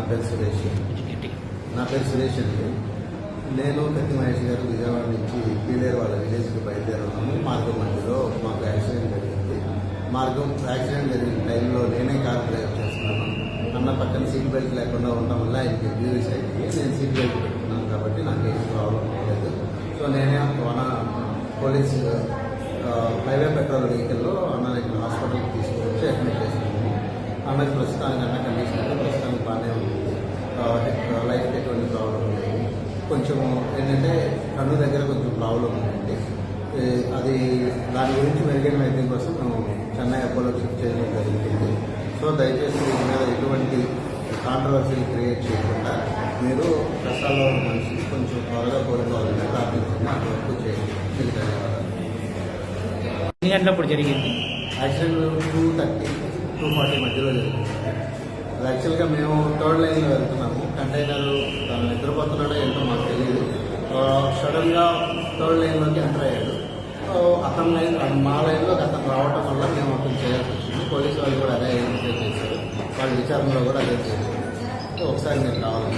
నా పేరు సురేష్. నా పేరు సురేష్ అండి. నేను కత్తి మహేష్ గారు విజయవాడ నుంచి పీలేరు వాళ్ళ విలేజ్కి బయలుదేరున్నాము మార్గం మధ్యలో మాకు యాక్సిడెంట్ జరిగింది. మార్గం యాక్సిడెంట్ జరిగిన టైంలో నేనే కార్ డ్రైవ్ చేస్తున్నాను. అన్న పక్కన సీట్ బెల్ట్ లేకుండా ఉండడం వల్ల ఆయనకి ఇంజరీస్ అయింది నేను సీట్ బెల్ట్ పెట్టుకున్నాను కాబట్టి నాకు ఏం ప్రాబ్లం లేదు. సో నేనే పోలీస్ హైవే పెట్రోల్ వెహికల్లో అన్న ఇక్కడ హాస్పిటల్కి తీసుకొచ్చి అడ్మిట్ చేస్తున్నాము అన్నకి ప్రస్తుతానికి అన్న కండిషన్ ప్రస్తుతానికి బాగానే ఉంది. లైఫ్కి ఎటువంటి ప్రాబ్లం లేదు. కొంచెం ఏంటంటే కన్ను దగ్గర కొంచెం ప్రాబ్లం ఉందండి. అది దాని గురించి మెరుగైన వైద్యం కోసం మేము చెన్నై అపోలో షిఫ్ట్ చేయడం జరుగుతుంది సో దయచేసి దీని మీద ఎటువంటి కాంట్రవర్సీలు క్రియేట్ చేయకుండా మీరు కష్టాల్లో ఉన్న మనిషికి కొంచెం త్వరగా కోరుకోవాలని ప్రార్థించండి అంతవరకు చేయండి. ఎన్ని గంటలప్పుడు జరిగింది? Accident two thirty two forty మధ్యలో జరిగింది. యాక్చువల్గా మేము థర్డ్ లైన్లో వెళ్తున్నాము థర్డ్ లైన్లోకి ఎంటర్ అయ్యాడు. సో అతని లైన్ మా లైన్లోకి అతను రావటం వల్ల మేము అతను చేయాల్సి వచ్చింది. పోలీసు వాళ్ళు కూడా అదే చేశారు. వాళ్ళ విచారణలో కూడా అదే చేశారు. ఒకసారి నేను కావాలని